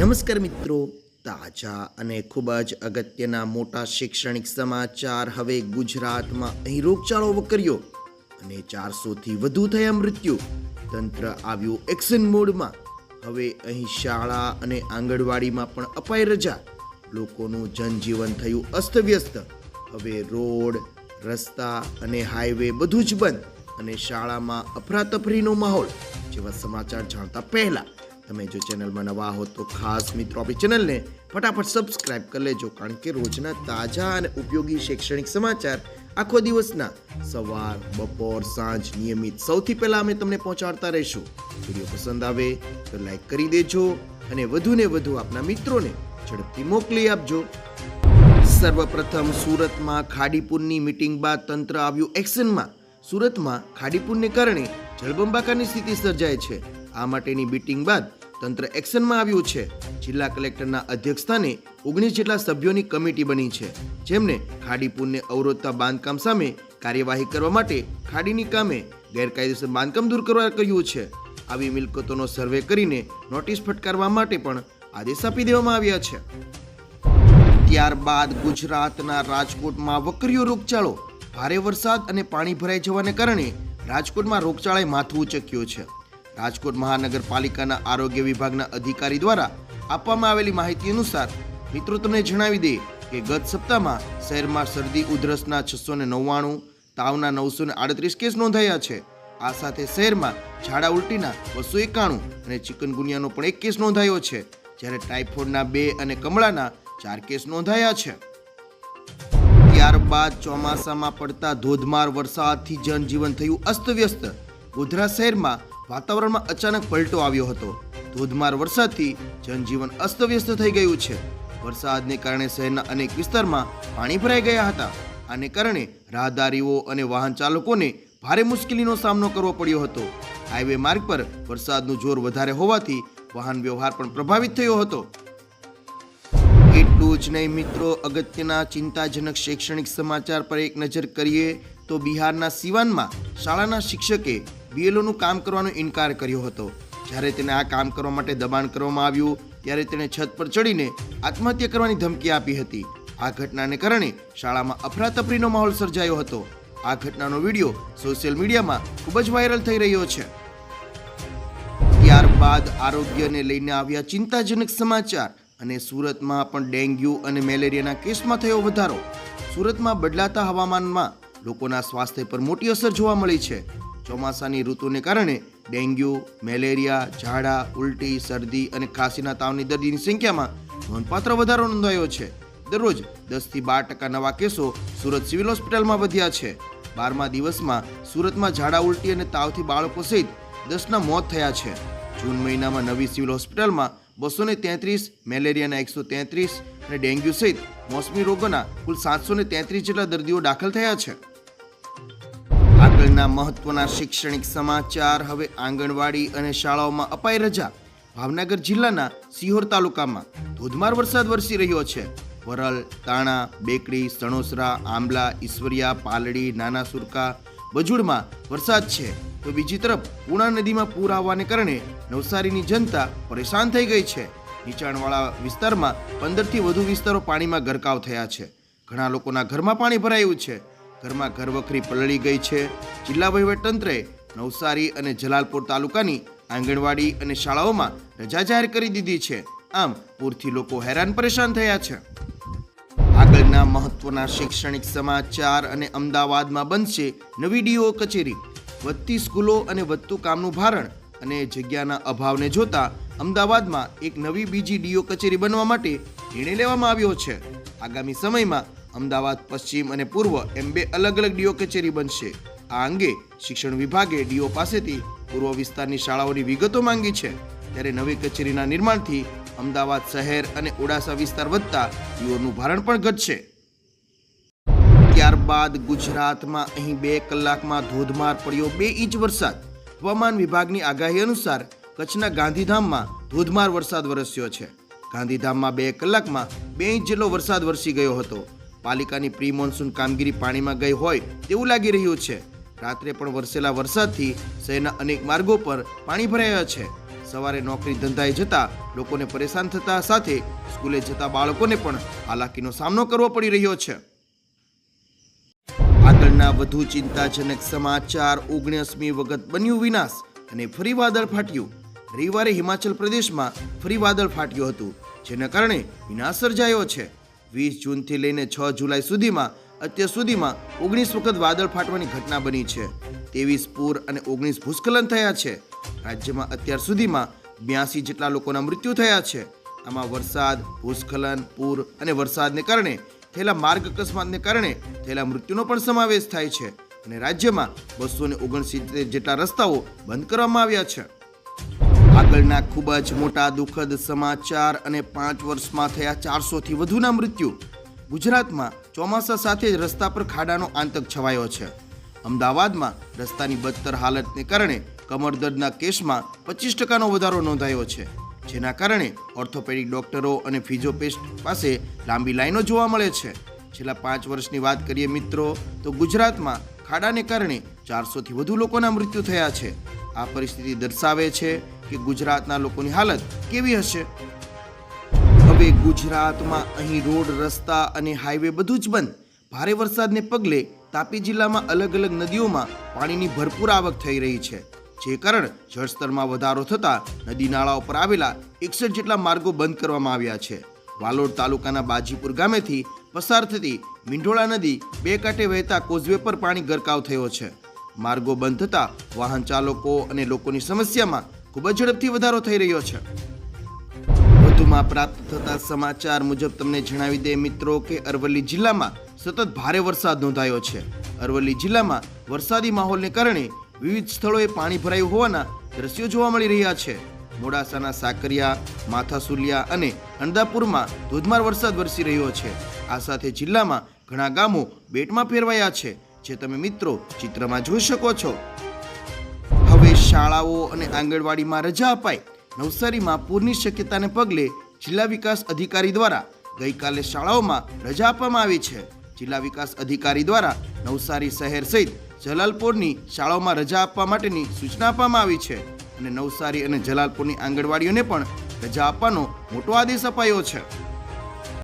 નમસ્કાર મિત્રો, તાજા અને ખૂબ જ અગત્યના મોટા શૈક્ષણિક સમાચાર હવે ગુજરાતમાં અહીં રોગચાળો વકર્યો અને ચારસોથી વધુ થયા મૃત્યુ. તંત્ર આવ્યું એક્શન મોડમાં. હવે અહીં શાળા અને આંગણવાડીમાં પણ અપાઈ રજા. લોકોનું જનજીવન થયું અસ્તવ્યસ્ત. હવે રોડ, રસ્તા અને હાઈવે બધું જ બંધ અને શાળામાં અફરાતફરીનો માહોલ, જેવા સમાચાર જાણતા પહેલા તમે જો ચેનલમાં નવા હો તો ખાસ મિત્રો આપણી ચેનલને ફટાફટ સબસ્ક્રાઇબ કરી લેજો, કારણ કે રોજના તાજા અને ઉપયોગી શૈક્ષણિક સમાચાર આખો દિવસના સવાર, બપોર, સાંજ નિયમિત સૌથી પહેલાં અમે તમને પહોંચાડતા રહીશું. વીડિયો પસંદ આવે તો લાઈક કરી દેજો અને વધુને વધુ આપના મિત્રોને ઝડપથી મોકલી આપજો. સર્વપ્રથમ સુરતમાં ખાડીપુરની મીટિંગ બાદ તંત્ર આવ્યું એક્શનમાં. સુરતમાં ખાડીપુરને કારણે જળબંબાકારની સ્થિતિ સર્જાય છે. આ માટેની મીટિંગ બાદ તંત્ર એક્શનમાં આવ્યું છે. જિલ્લા કલેક્ટરના અધ્યક્ષસ્થાને ઓગણીસ જેટલા સભ્યોની કમિટી બની છે. જેમને ખાડીપુરને અવરોધતા બાંધકામ સામે કાર્યવાહી કરવા માટે ખાડીની કામે ગેરકાયદેસર બાંધકામ દૂર કરવા કહ્યું છે. આવી મિલકતોનો સર્વે કરીને નોટિસ ફટકારવા માટે પણ આદેશ આપી દેવામાં આવ્યા છે. ત્યારબાદ ગુજરાતના રાજકોટમાં વકર્યો રોગચાળો. ભારે વરસાદ અને પાણી ભરાઈ જવાને કારણે રાજકોટમાં રોગચાળાએ માથું ઉચક્યું છે. રાજકોટ મહાનગરપાલિકાના આરોગ્ય વિભાગના અધિકારી દ્વારા આપવામાં આવેલી માહિતી અનુસાર, મિત્રો તમને જણાવી દે કે ગત સપ્તાહમાં શહેરમાં શરદી, ઉધરસના છસો ને નવ્વાણું, તાવના નવસો ને આડત્રીસ કેસ નોંધાયા છે. આ સાથે શહેરમાં ઝાડા ઉલટીના બસો એકાણું અને ચિકનગુનિયાનો પણ એક કેસ નોંધાયો છે, જ્યારે ટાઇફોઇડના બે અને કમળાના ચાર કેસ નોંધાયા છે. ત્યારબાદ ચોમાસામાં પડતા ધોધમાર વરસાદથી જનજીવન થયું અસ્તવ્યસ્ત. ગોધરા શહેરમાં વાતાવરણમાં અચાનક પલટો આવ્યો હતો. ધોધમાર વરસાદથી જનજીવન અસ્તવ્યસ્ત થઈ ગયું છે. વરસાદને કારણે શહેરના અનેક વિસ્તારમાં પાણી ભરાઈ ગયા હતા. આને કારણે રાહદારીઓ અને વાહન ચાલકોને ભારે મુશ્કેલીનો સામનો કરવો પડ્યો હતો. હાઈવે માર્ગ પર વરસાદનું જોર વધારે હોવાથી વાહન વ્યવહાર પણ પ્રભાવિત થયો હતો. એટલું જ નહીં મિત્રો, અગત્યના ચિંતાજનક શૈક્ષણિક સમાચાર પર એક નજર કરીએ તો બિહારના સિવાનમાં શાળાના શિક્ષકે બીએલઓનું કામ કરવાનો ઇનકાર કર્યો હતો. જ્યારે તેને આ કામ કરવા માટે દબાણ કરવામાં આવ્યું, ત્યારે તેણે છત પર ચડીને આત્મહત્યા કરવાની ધમકી આપી હતી. આ ઘટનાને કારણે શાળામાં અફરાતફરીનો માહોલ સર્જાયો હતો. આ ઘટનાનો વીડિયો સોશિયલ મીડિયામાં ખૂબ જ વાયરલ થઈ રહ્યો છે. ત્યારબાદ આરોગ્યને લઈને આવ્યા ચિંતાજનક સમાચાર અને સુરતમાં પણ ડેન્ગ્યુ અને મેલેરિયાના કેસમાં થયો વધારો. સુરતમાં બદલાતા હવામાનમાં લોકોના સ્વાસ્થ્ય પર મોટી અસર જોવા મળી છે. ચોમાસાની ઋતુને કારણે ડેન્ગ્યુ, મેલેરિયા, ઝાડા, ઉલટી, શરદી અને ખાંસીના તાવની દર્દીની સંખ્યામાં નોંધપાત્ર વધારો નોંધાયો છે. દરરોજ દસથી બાર ટકા નવા કેસો સુરત સિવિલ હોસ્પિટલમાં વધ્યા છે. બારમા દિવસમાં સુરતમાં ઝાડા, ઉલટી અને તાવથી બાળકો સહિત દસના મોત થયા છે. જૂન મહિનામાં નવી સિવિલ હોસ્પિટલમાં બસો ને તેત્રીસ, મેલેરિયાના એકસો તેત્રીસ અને ડેન્ગ્યુ સહિત મોસમી રોગોના કુલ સાતસો ને તેત્રીસ જેટલા દર્દીઓ દાખલ થયા છે. આગળના મહત્વના શૈક્ષણિક સમાચાર, હવે આંગણવાડી અને શાળાઓમાં અપાઈ રજા. ભાવનગર જિલ્લાના સિહોર તાલુકામાં ધોધમાર વરસાદ વરસી રહ્યો છે. વરલ, તાણા બેકડી સણોસરા, આંબલા, ઈશ્વરિયા, પાલડી, નાના સુરકા બજુડમાં વરસાદ છે. તો બીજી તરફ પૂણા નદીમાં પૂર આવવાને કારણે નવસારીની જનતા પરેશાન થઈ ગઈ છે. નીચાણવાળા વિસ્તારમાં પંદરથી વધુ વિસ્તારો પાણીમાં ગરકાવ થયા છે. ઘણા લોકોના ઘરમાં પાણી ભરાયું છે. ઘરમાં ઘરવખરી પલળી ગઈ છે. જિલ્લા વહીવટતંત્રે નવસારી અને જલાલપુર તાલુકાની આંગણવાડી અને શાળાઓમાં રજા જાહેર કરી દીધી છે. આમ પૂરથી લોકો હેરાન પરેશાન થયા છે. આગળના મહત્વના શૈક્ષણિક સમાચાર અને અમદાવાદમાં બનશે નવી ડીઓ કચેરી. વધતી સ્કૂલો અને વધતું કામનું ભારણ અને જગ્યાના અભાવને જોતા અમદાવાદમાં એક નવી બીજી ડીઓ કચેરી બનવા માટે નિર્ણય લેવામાં આવ્યો છે. આગામી સમયમાં અમદાવાદ, પશ્ચિમ અને પૂર્વ એમ બે અલગ અલગ ડીઓ કચેરી બનશે. આ અંગે શિક્ષણ વિભાગે ડીઓ પાસેથી પૂર્વ વિસ્તારની શાળાઓની વિગતો માંગી છે. ત્યારે નવી કચેરીના નિર્માણથી અમદાવાદ શહેર અને ઓડાસા વિસ્તાર વધતા ડીઓનું ભારણ પણ ઘટશે. ત્યારબાદ ગુજરાતમાં અહીં બે કલાકમાં ધોધમાર પડ્યો બે ઇંચ વરસાદ. હવામાન વિભાગની આગાહી અનુસાર કચ્છના ગાંધીધામમાં ધોધમાર વરસાદ વરસ્યો છે. ગાંધીધામમાં બે કલાકમાં બે ઇંચ જેટલો વરસાદ વરસી ગયો હતો. પાલિકાની પ્રી મોન્સૂન કામગીરી પાણીમાં ગઈ હોય તેવું લાગી રહ્યું છે. રાત્રે પણ વરસેલા વરસાદથી શહેરના અનેક માર્ગો પર પાણી ભરાયા છે. સવારે નોકરી ધંધાએ જતા લોકોને પરેશાન થતા સાથે સ્કૂલે જતા બાળકોને પણ હાલાકીનો સામનો કરવો પડી રહ્યો છે. આગળના વધુ ચિંતાજનક સમાચાર ઓગણીસમી વખત બન્યું વિનાશ અને ફરી વાદળ ફાટ્યું. રવિવારે હિમાચલ પ્રદેશમાં ફરી વાદળ ફાટ્યું હતું, જેના કારણે વિનાશ સર્જાયો છે. વીસ જૂનથી લઈને છ જુલાઈ સુધીમાં, અત્યાર સુધીમાં ઓગણીસ વખત વાદળ ફાટવાની ઘટના બની છે. ત્રેવીસ પૂર અને ઓગણીસ ભૂસ્ખલન થયા છે. રાજ્યમાં અત્યાર સુધીમાં બ્યાસી જેટલા લોકોના મૃત્યુ થયા છે. આમાં વરસાદ, ભૂસ્ખલન, પૂર અને વરસાદને કારણે થયેલા માર્ગ અકસ્માતને કારણે થયેલા મૃત્યુનો પણ સમાવેશ થાય છે. અને રાજ્યમાં બસો ને ઓગણસિત્તેર જેટલા રસ્તાઓ બંધ કરવામાં આવ્યા છે. આગળના ખૂબ જ મોટા દુઃખદ સમાચાર અને પાંચ વર્ષમાં થયા ચારસોથી વધુના મૃત્યુ. ગુજરાતમાં ચોમાસા સાથે જ રસ્તા પર ખાડાનો આતંક છવાયો છે. અમદાવાદમાં રસ્તાની બદતર હાલતને કારણે કમરદર્દના કેસમાં પચીસ ટકાનો વધારો નોંધાયો છે. જેના કારણે ઓર્થોપેડિક ડોક્ટરો અને ફિઝિયોપેસ્ટ પાસે લાંબી લાઈનો જોવા મળે છે. છેલ્લા પાંચ વર્ષની વાત કરીએ મિત્રો, તો ગુજરાતમાં ખાડાને કારણે ચારસોથી વધુ લોકોના મૃત્યુ થયા છે. આ પરિસ્થિતિ દર્શાવે છે કે ગુજરાતના લોકોની હાલત કેવી હશે? હવે ગુજરાતમાં અહીં રોડ, રસ્તા અને હાઈવે બધું જ બંધ. ભારે વરસાદને પગલે તાપી જિલ્લામાં અલગ અલગ નદીઓમાં પાણીની ભરપૂર આવક થઈ રહી છે. જે કારણ જળસ્તરમાં વધારો થતાં નદી નાળાઓ પર આવેલા એકસઠ જેટલા માર્ગો બંધ કરવામાં આવ્યા છે. વાલોડ તાલુકાના બાજીપુર ગામેથી પસાર થતી મીંઢોળા નદી બે કાંઠે વહેતા કોઝવે પર પાણી ગરકાવ થયો છે. માર્ગો બંધ થતાં વાહન ચાલકો અને લોકોની સમસ્યામાં ખૂબ જ ઝડપથી વધારો થઈ રહ્યો છે. વધુમાં પ્રાપ્ત થતા સમાચાર મુજબ તમને જણાવી દે મિત્રો કે અરવલ્લી જિલ્લામાં સતત ભારે વરસાદ નોંધાયો છે. અરવલ્લી જિલ્લામાં વરસાદી માહોલને કારણે વિવિધ સ્થળોએ પાણી ભરાયું હોવાના દ્રશ્યો જોવા મળી રહ્યા છે. મોડાસાના સાકરિયા, માથાસુલિયા અને અંદાપુરમાં ધોધમાર વરસાદ વરસી રહ્યો છે. આ સાથે જિલ્લામાં ઘણા ગામો બેટમાં ફેરવાયા છે. જે તમે મિત્રો ચિત્રમાં જોઈ શકો છો. શાળાઓ અને આંગણવાડીમાં રજા અપાઈ. નવસારીમાં પૂરની શક્યતાને પગલે જિલ્લા વિકાસ અધિકારી દ્વારા ગઈકાલે શાળાઓમાં રજા આપવામાં આવી છે. જિલ્લા વિકાસ અધિકારી દ્વારા નવસારી શહેર સહિત જલાલપુરની શાળાઓમાં રજા આપવા માટેની સૂચના આપવામાં આવી છે અને નવસારી અને જલાલપુરની આંગણવાડીઓને પણ રજા આપવાનો મોટો આદેશ અપાયો છે.